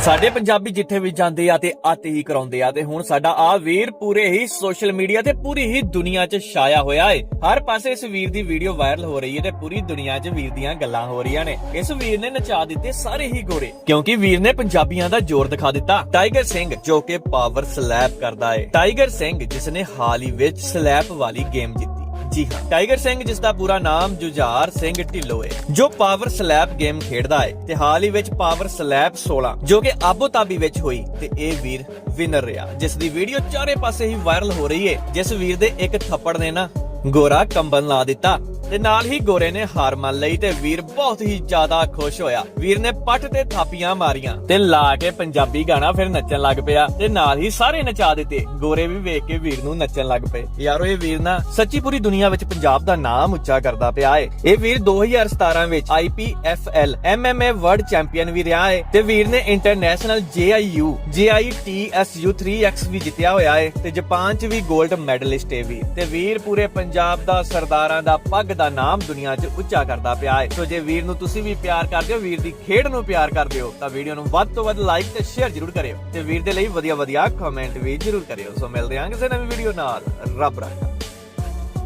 ਸਾਡੇ ਪੰਜਾਬੀ ਜਿੱਥੇ ਵੀ ਜਾਂਦੇ ਆ ਤੇ ਅੱਤ ਹੀ ਕਰਾਉਂਦੇ ਆ ਤੇ ਹੁਣ ਸਾਡਾ ਆ ਵੀਰ ਪੂਰੇ ਹੀ ਸੋਸ਼ਲ ਮੀਡੀਆ ਤੇ ਪੂਰੀ ਹੀ ਦੁਨੀਆ 'ਚ ਛਾਇਆ ਹੋਇਆ ਏ। ਹਰ ਪਾਸੇ ਇਸ ਵੀਰ ਦੀ ਵੀਡੀਓ ਵਾਇਰਲ ਹੋ ਰਹੀ ਹੈ ਤੇ ਪੂਰੀ ਦੁਨੀਆ 'ਚ ਵੀਰ ਦੀਆਂ ਗੱਲਾਂ ਹੋ ਰਹੀਆਂ ਨੇ। ਇਸ ਵੀਰ ਨੇ ਨਚਾ ਦਿੱਤੇ ਸਾਰੇ ਹੀ ਗੋਰੇ। ਕਿਉਂਕਿ ਵੀਰ ਨੇ ਪੰਜਾਬੀਆਂ ਦਾ ਜ਼ੋਰ ਦਿਖਾ ਦਿੱਤਾ। ਟਾਈਗਰ ਸਿੰਘ ਜੋ ਕਿ ਪਾਵਰ ਸਲੈਪ ਕਰਦਾ ਏ। ਟਾਈਗਰ ਸਿੰਘ ਜਿਸ ਨੇ ਹਾਲ ਹੀ ਵਿੱਚ ਸਲੈਪ ਵਾਲੀ ਗੇਮ ਜਿੱਤੀ ਜੀ ਹਾਂ। ਟਾਈਗਰ ਸਿੰਘ, ਜਿਸ ਦਾ ਪੂਰਾ ਨਾਮ ਜੁਝਾਰ ਸਿੰਘ ਢਿੱਲੋ ਹੈ ਜੋ ਪਾਵਰ ਸਲੈਪ ਗੇਮ ਖੇਡਦਾ ਹੈ ਤੇ ਹਾਲ ਹੀ ਵਿੱਚ ਪਾਵਰ ਸਲੈਪ 16 ਜੋ ਕਿ ਆਬੂ ਤਾਬੀ ਵਿੱਚ ਹੋਈ, ਤੇ ਇਹ ਵੀਰ ਵਿਨਰ ਰਿਹਾ, ਜਿਸ ਦੀ ਵੀਡੀਓ ਚਾਰੇ ਪਾਸੇ ਹੀ ਵਾਇਰਲ ਹੋ ਰਹੀ ਹੈ ਜਿਸ ਵੀਰ ਦੇ ਇੱਕ ਥੱਪੜ ਨੇ ਨਾ ਗੋਰਾ ਕੰਬਨ ਲਾ ਦਿੱਤਾ। ਤੇ ਨਾਲ ਹੀ ਗੋਰੇ ਨੇ ਹਾਰ ਮੰਨ ਲਈ ਤੇ ਵੀਰ ਬਹੁਤ ਹੀ ਜ਼ਿਆਦਾ ਖੁਸ਼ ਹੋਇਆ। ਵੀਰ ਨੇ ਪੱਟ ਤੇ ਥਾਪੀਆਂ ਮਾਰੀਆਂ ਤੇ ਲਾ ਕੇ ਪੰਜਾਬੀ ਗਾਣਾ ਫਿਰ ਨੱਚਣ ਲੱਗ ਪਿਆ ਤੇ ਨਾਲ ਹੀ ਸਾਰੇ ਨਚਾ ਦਿੱਤੇ। ਗੋਰੇ ਵੀ ਵੇਖ ਕੇ ਵੀਰ ਨੂੰ ਨੱਚਣ ਲੱਗ ਪਏ। ਯਾਰੋ ਇਹ ਵੀਰ ਨਾ ਸੱਚੀ ਪੂਰੀ ਦੁਨੀਆ ਵਿੱਚ ਪੰਜਾਬ ਦਾ ਨਾਮ ਉੱਚਾ ਕਰਦਾ ਪਿਆ ਏ। ਇਹ ਵੀਰ 2017 ਵਿੱਚ IPFL MMA ਵਰਲਡ ਚੈਂਪੀਅਨ ਵੀ ਰਿਹਾ ਏ ਤੇ ਵੀਰ ਨੇ ਇੰਟਰਨੈਸ਼ਨਲ JIU JITSU 3X ਵੀ ਜਿੱਤਿਆ ਹੋਇਆ ਏ ਤੇ ਜਾਪਾਨ 'ਚ ਵੀ 골ਡ ਮੈਡਲਿਸਟ ਏ ਵੀ ਤੇ ਵੀਰ ਪੂਰੇ ਪੰਜਾਬ ਦਾ ਸਰਦਾਰਾਂ ਦਾ ਪੱਗ ਦਾ ਨਾਮ ਦੁਨੀਆ 'ਚ ਉੱਚਾ ਕਰਦਾ ਪਿਆ ਹੈ। ਸੋ ਜੇ ਵੀਰ ਨੂੰ ਤੁਸੀਂ ਵੀ ਪਿਆਰ ਕਰਦੇ ਹੋ, ਵੀਰ ਦੀ ਖੇਡ ਨੂੰ ਪਿਆਰ ਕਰਦੇ ਹੋ, ਤਾਂ ਵੀਡੀਓ ਨੂੰ ਵੱਧ ਤੋਂ ਵੱਧ ਲਾਈਕ ਤੇ ਸ਼ੇਅਰ ਜ਼ਰੂਰ ਕਰਿਓ। ਤੇ ਵੀਰ ਦੇ ਲਈ ਵਧੀਆ ਵਧੀਆ ਕਮੈਂਟ ਵੀ ਜ਼ਰੂਰ ਕਰਿਓ। ਸੋ ਮਿਲਦੇ ਹਾਂ ਕਿਸੇ ਨਵੀਂ ਵੀਡੀਓ ਨਾਲ। ਰੱਬ ਰੱਖਾ।